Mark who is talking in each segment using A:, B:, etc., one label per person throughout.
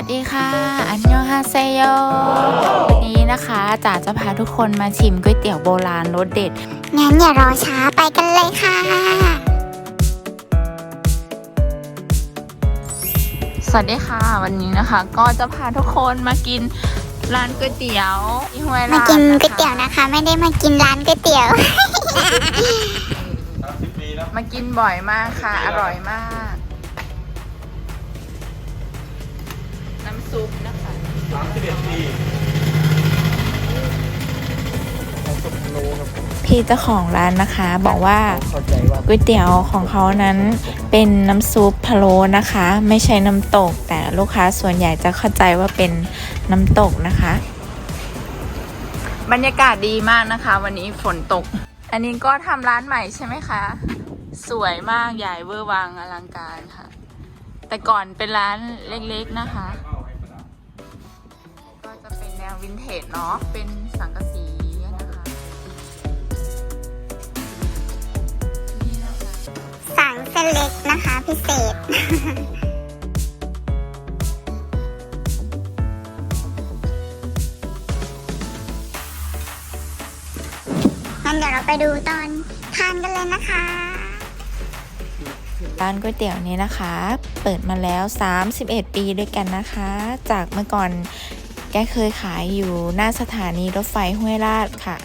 A: วัสดีค่ะ อันยองฮาเซโย วันนี้นะคะจ๋าจะพาทุกคนมาชิมก๋วยเตี๋ยวโบราณรสเด็ด
B: งั้นอย่ารอช้าไปกันเลยค่ะ
A: สวัสดีค่ะ วันนี้นะคะ ก็จะพาทุกคนมากินร้านก๋วยเตี๋ยวที่ห้วย
B: มา
A: ลาด
B: กิน
A: นะคะ
B: ก๋วยเตี๋ยวนะคะ ไม่ได้มากินร้านก๋วยเตี๋ยว
C: สามสิบปีแล้ว
A: มากินบ่อยมากค่ะ อร่อยมาก ซุปนะคะ
C: สามสิบเอ็ดปีเขาสุดโลครับ
A: พี่เจ้าของร้านนะคะ บอกว่า
C: เข้าใจว่า
A: ก๋วยเตี๋ยวของเขานั้นเป็นน้ำซุปพะโล้นะคะ ไม่ใช่น้ำตก แต่ลูกค้าส่วนใหญ่จะเข้าใจว่าเป็นน้ำตกนะคะ บรรยากาศดีมากนะคะ วันนี้ฝนตก อันนี้ก็ทำร้านใหม่ใช่ไหมคะ สวยมากใหญ่เวอร์วังอลังการค่ะ แต่ก่อนเป็นร้านเล็กๆนะคะก็จะเป็นแน วินเทจเนาะ เป็นสังกะสีนะคะนี่นะคะ
B: สั่งเส้นเล็กนะคะพิเศษ งั้นเดี๋ยวเราไปดูตอนทานกันเลยนะคะ
A: ร้านก๋วยเตี๋ยวนี้นะคะ เปิดมาแล้ว 31 ปีด้วยกันนะคะ จากเมื่อก่อน แกเคยขายอยู่หน้าสถานีรถไฟห้วยราชค่ะ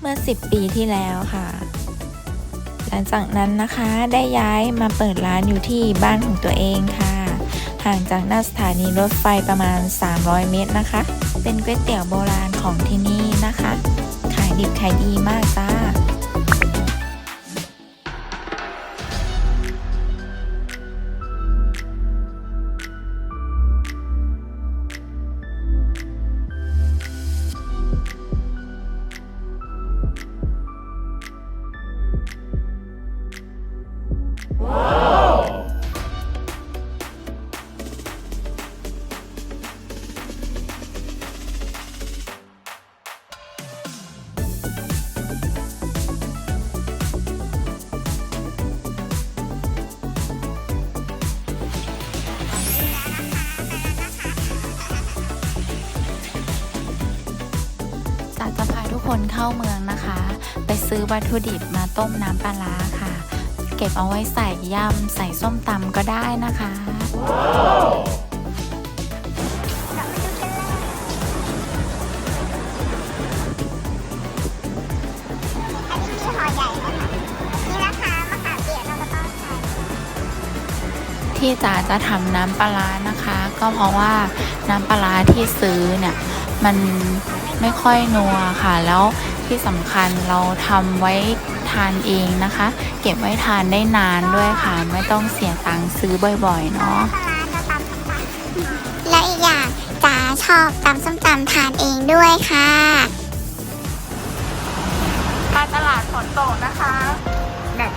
A: เมื่อ 10 ปีที่แล้วค่ะ หลังจากนั้นนะคะได้ย้ายมาเปิดร้านอยู่ที่บ้านของตัวเองค่ะ ห่างจากหน้าสถานีรถไฟประมาณ 300 เมตรนะคะ เป็นก๋วยเตี๋ยวโบราณของที่นี่นะคะ ขายดิบขายดีมากจ้า จ๋าจะพาทุกคนเข้าเมืองนะคะ ไปซื้อวัตถุดิบมาต้มน้ำปลาร้าค่ะ เก็บเอาไว้ใส่ยำใส่ส้มตำก็ได้นะคะ
B: อันนี้มีห่อใหญ่นะคะนี่นะคะมะขามเปียกเราก็ต้องใส่
A: ที่จ๋าจะทำน้ำปลานะคะ ก็เพราะว่าน้ำปลาที่ซื้อเนี่ย มัน ไม่ค่อยนัวค่ะ แล้วที่สำคัญเราทำไว้ทานเองนะคะ เก็บไว้ทานได้นานด้วยค่ะ ไม่ต้องเสียตังค์ซื้อบ่อยๆเนาะ
B: ปลาร้าจะตำส้มตำและอีกอย่างจ๋าชอบตำส้มตำทานเองด้วยค่ะ
A: มาตลาดฝนตกนะคะ แบบ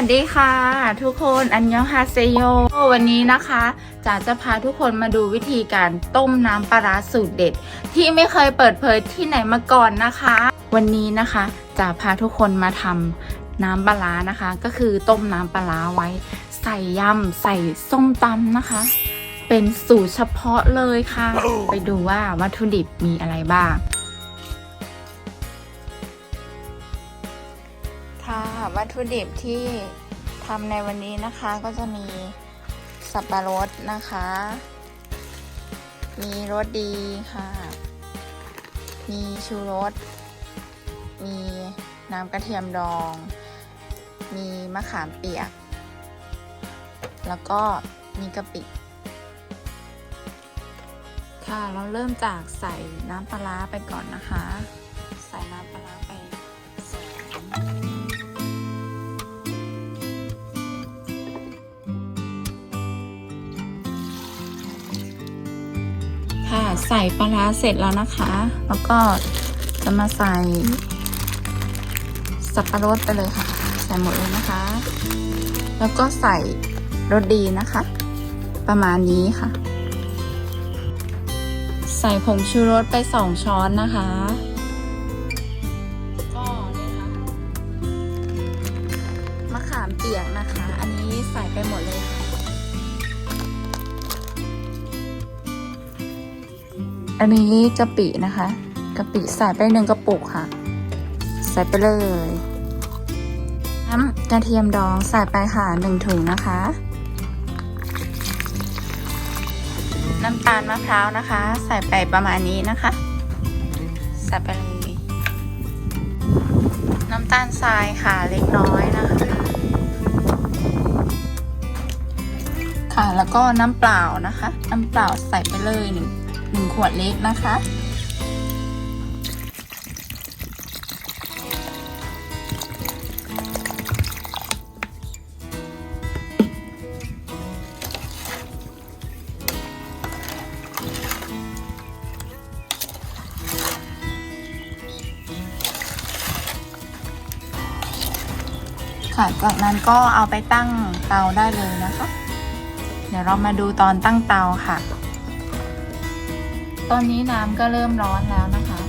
A: วัส
B: ดีค่ะ
A: ทุกคนอันยองฮาเซโยวันนี้นะคะจ๋าจะพาทุกคนมาดูวิธีการต้มน้ำปลาร้าสูตรเด็ด ที่ไม่เคยเปิดเผยที่ไหนมาก่อนนะคะ วันนี้นะคะจะพาทุกคนมาทำน้ำปลาร้านะคะ ก็คือต้มน้ำปลาร้าไว้ ใส่ยำใส่ส้มตำนะคะ เป็นสูตรเฉพาะเลยค่ะ ไปดูว่าวัตถุดิบมีอะไรบ้าง วัตถุดิบที่ทำในวันนี้นะคะก็จะมีสับปะรดนะคะ มีรสดีค่ะ มีชูรส มีน้ำกระเทียมดอง มีมะขามเปียก แล้วก็มีกะปิค่ะ เราเริ่มจากใส่น้ำปลาร้าไปก่อนนะคะ ใส่ปลาร้าเสร็จแล้วนะคะ แล้วก็จะมาใส่ สับปะรดไปเลยค่ะ ใส่หมดเลยนะคะ แล้วก็ใส่รสดีนะคะ ประมาณนี้ค่ะ ใส่ผงชูรสไปสองช้อนนะคะ อันนี้กะปินะคะกะปิใส่ไปหนึ่งกระปุกค่ะ ใส่ไปเลยน้ำกระเทียมดองใส่ไปค่ะหนึ่งถุงนะคะ น้ำตาลมะพร้าวนะคะ ใส่ไปประมาณนี้นะคะ ใส่ไปเลย น้ำตาลทรายค่ะเล็กน้อยนะคะ ค่ะแล้วก็น้ำเปล่านะคะ น้ำเปล่าใส่ไปเลยหนึ่ง หนึ่งขวดเล็กนะคะ ค่ะจากนั้นก็เอาไปตั้งเตาได้เลยนะคะ เดี๋ยวเรามาดูตอนตั้งเตาค่ะ ตอนนี้น้ำก็เริ่มร้อนแล้วนะคะ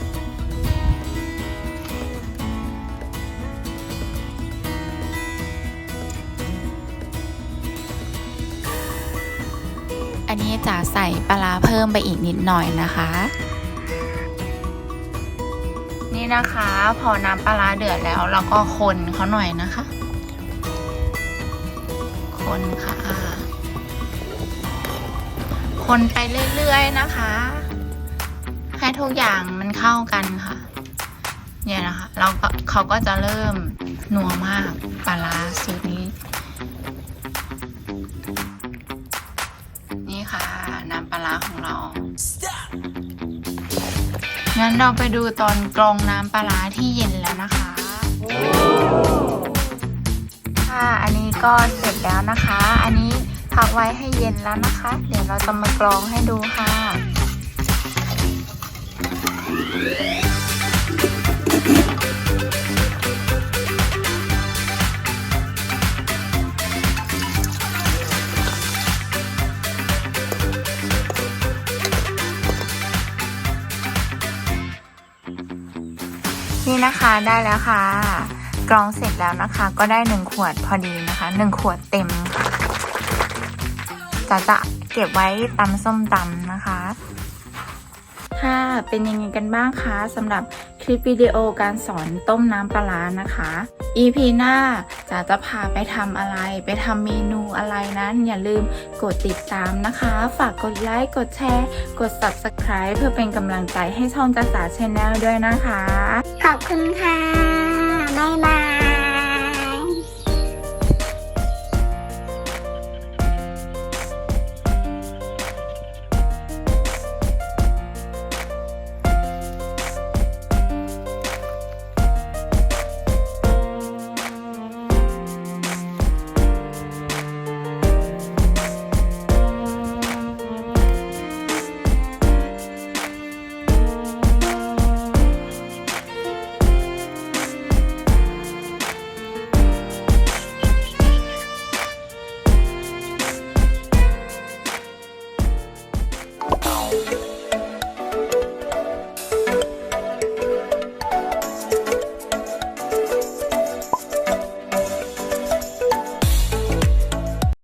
A: อันนี้จะใส่ปลาเพิ่มไปอีกนิดหน่อยนะคะ นี่นะคะ พอน้ำปลาเดือดแล้วเราก็คนเขาหน่อยนะคะ คนค่ะคนไปเรื่อย ๆ นะคะ ให้ทุกอย่างมันเข้ากันค่ะ เนี่ยนะคะเราก็เขาก็จะเริ่มนัวมากปลาร้าสูตรนี้ นี่ค่ะน้ำปลาร้าของเรา งั้นเราไปดูตอนกรองน้ำปลาร้าที่เย็นแล้วนะคะ ค่ะอันนี้ก็เสร็จแล้วนะคะ อันนี้พักไว้ให้เย็นแล้วนะคะ เดี๋ยวเราจะมากรองให้ดูค่ะ นี่นะคะได้แล้วค่ะ กรองเสร็จแล้วนะคะ ก็ได้หนึ่งขวดพอดีนะคะหนึ่งขวดเต็มจะจะเก็บไว้ตำส้มตำนะคะ ค่ะเป็นยังไงกันบ้างคะสำหรับคลิปวิดีโอการสอนต้มน้ำปลาร้านะคะ EP หน้าจะจะพาไปทำอะไร ไปทำเมนูอะไรนั้น อย่าลืมกดติดตามนะคะ ฝากกดไลค์กดแชร์ กด Subscribe เพื่อเป็นกำลังใจให้ช่องจัสาชแนลด้วยนะคะ
B: ขอบคุณค่ะ บ๊ายบา